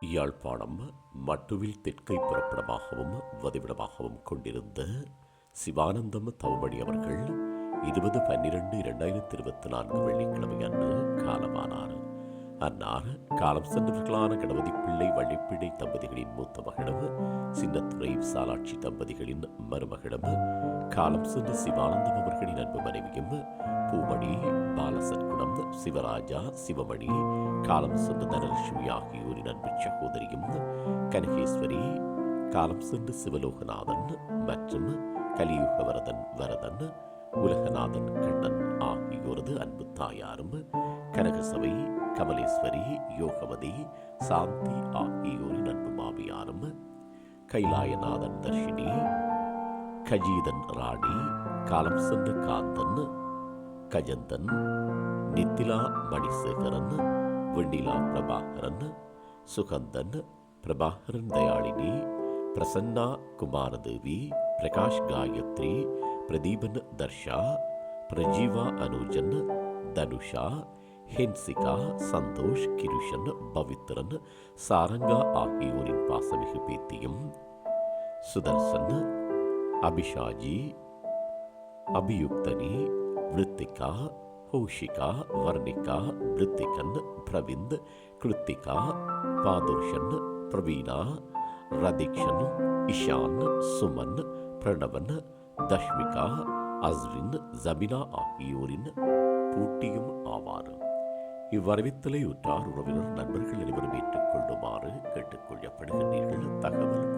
யாழ்ப்பாணம் மட்டுவில் தெற்கை புறப்படமாகவும் வதிவிடமாகவும் கொண்டிருந்த சிவானந்தம் தவமணி அவர்கள் இருபது பன்னிரண்டு இரண்டாயிரத்தி இருபத்தி நான்கு வெள்ளிக்கிழமை அன்று காலமானார். அன்னார் காலம் சென்றவர்களான கணபதி பிள்ளை வள்ளிப்பிள்ளை தம்பதிகளின் மூத்த மகளிடம் சின்னத்துறை விசாலாட்சி தம்பதிகளின் மருமகளிடம் காலம் சென்ற சிவானந்தம் அவர்களின் அன்பு மனைவியும் பூமணி பாலசற்குணம் சிவராஜா சிவமணி காலம் சென்று தனலட்சுமி ஆகியோரின் அன்பு சகோதரியும் கனகேஸ்வரி காலம் சென்று சிவலோகநாதன் மற்றும் கலியுக வரதன் வரதன் உலகநாதன் கண்ணன் ஆகியோரது அன்பு தாயாரும் கனகசபை கமலேஸ்வரி யோகவதி சாந்தி ஆகியோரின் அன்பு மாமியாரும் கைலாயநாதன் தர்ஷினி கஜீதன் ராணி காலம் சென்ற காந்தன் கஜந்தன் நித்திலா மணிசேகரன் வெண்ணிலா பிரபாகரன் சுகந்தன் பிரபாகரன் தயாளினி பிரசன்னா குமாரதேவி பிரகாஷ் காயத்ரி பிரதீபன் தர்ஷா பிரஜீவா அனுஜன் தனுஷா ஹென்சிகா சந்தோஷ் கிருஷன் பவித்ரன் சாரங்கா ஆகியோரின் பாசமிகு பேத்தியும் சுதர்சன் அபிஷாஜி அபியுக்தனி விருத்திகா ஹோஷிகா வர்ணிகா விருத்திகன் பிரவிந்த் கிருத்திகா பாதுர்ஷன் பிரவீனா ரதீக்ஷன் இஷான் சுமன் பிரணவன் தஷ்மிகா அஸ்வின் ஜபினா ஆகியோரின் பூட்டியும் ஆவார். இவ்வரவித்தலை உற்றார் உறவினர் நண்பர்கள் அனைவரும் ஏற்றுக்கொள்ளுமாறு கேட்டுக்கொள்ளப்படுகின்றீர்கள். தகவல்